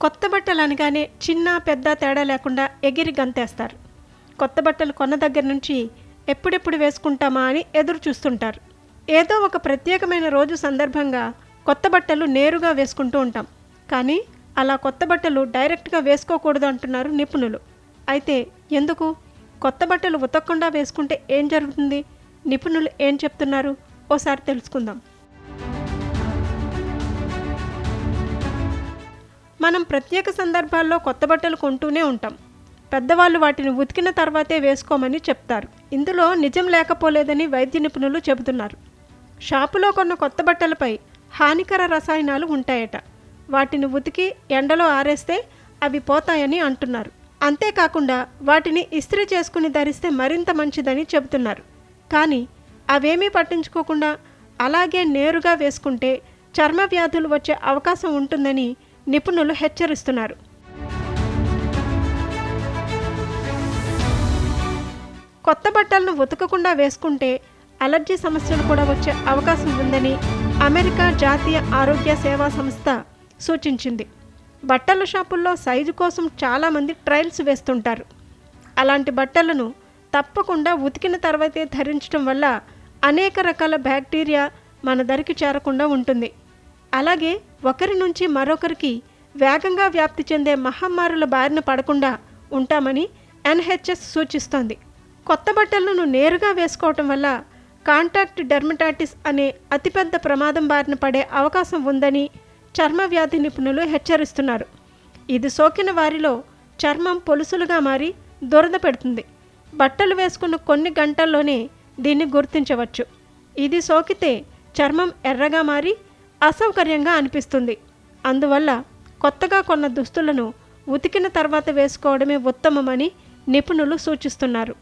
కొత్త బట్టలు అనగానే చిన్న పెద్ద తేడా లేకుండా ఎగిరి గంతేస్తారు. కొత్త బట్టలు కొన్న దగ్గర నుంచి ఎప్పుడెప్పుడు వేసుకుంటామా అని ఎదురు చూస్తుంటారు. ఏదో ఒక ప్రత్యేకమైన రోజు సందర్భంగా కొత్త బట్టలు నేరుగా వేసుకుంటూ ఉంటాం. కానీ అలా కొత్త బట్టలు డైరెక్ట్గా వేసుకోకూడదు అంటున్నారు నిపుణులు. అయితే ఎందుకు? కొత్త బట్టలు ఉతకకుండా వేసుకుంటే ఏం జరుగుతుంది? నిపుణులు ఏం చెప్తున్నారు? ఓసారి తెలుసుకుందాం. మనం ప్రత్యేక సందర్భాల్లో కొత్త బట్టలు కొంటూనే ఉంటాం. పెద్దవాళ్ళు వాటిని ఉతికిన తర్వాతే వేసుకోమని చెప్తారు. ఇందులో నిజం లేకపోలేదని వైద్య నిపుణులు చెబుతున్నారు. షాపులో కొన్న కొత్త బట్టలపై హానికర రసాయనాలు ఉంటాయట. వాటిని ఉతికి ఎండలో ఆరేస్తే అవి పోతాయని అంటున్నారు. అంతేకాకుండా వాటిని ఇస్త్రీ చేసుకుని ధరిస్తే మరింత మంచిదని చెబుతున్నారు. కానీ అవేమీ పట్టించుకోకుండా అలాగే నేరుగా వేసుకుంటే చర్మ వ్యాధులు వచ్చే అవకాశం ఉంటుందని నిపుణులు హెచ్చరిస్తున్నారు. కొత్త బట్టలను ఉతకకుండా వేసుకుంటే అలర్జీ సమస్యలు కూడా వచ్చే అవకాశం ఉందని అమెరికా జాతీయ ఆరోగ్య సేవా సంస్థ సూచించింది. బట్టల షాపుల్లో సైజు కోసం చాలామంది ట్రయల్స్ వేస్తుంటారు. అలాంటి బట్టలను తప్పకుండా ఉతికిన తర్వాతే ధరించడం వల్ల అనేక రకాల బ్యాక్టీరియా మన దరికి చేరకుండా ఉంటుంది. అలాగే ఒకరి నుంచి మరొకరికి వేగంగా వ్యాప్తి చెందే మహమ్మారుల బారిన పడకుండా ఉంటామని ఎన్హెచ్ఎస్ సూచిస్తోంది. కొత్త బట్టలను నేరుగా వేసుకోవటం వల్ల కాంటాక్ట్ డెర్మటాటిస్ అనే అతిపెద్ద ప్రమాదం బారిన పడే అవకాశం ఉందని చర్మ వ్యాధి నిపుణులు హెచ్చరిస్తున్నారు. ఇది సోకిన వారిలో చర్మం పొలుసులుగా మారి దురద పెడుతుంది. బట్టలు వేసుకున్న కొన్ని గంటల్లోనే దీన్ని గుర్తించవచ్చు. ఇది సోకితే చర్మం ఎర్రగా మారి అసౌకర్యంగా అనిపిస్తుంది. అందువల్ల కొత్తగా కొన్న దుస్తులను ఉతికిన తర్వాత వేసుకోవడమే ఉత్తమమని నిపుణులు సూచిస్తున్నారు.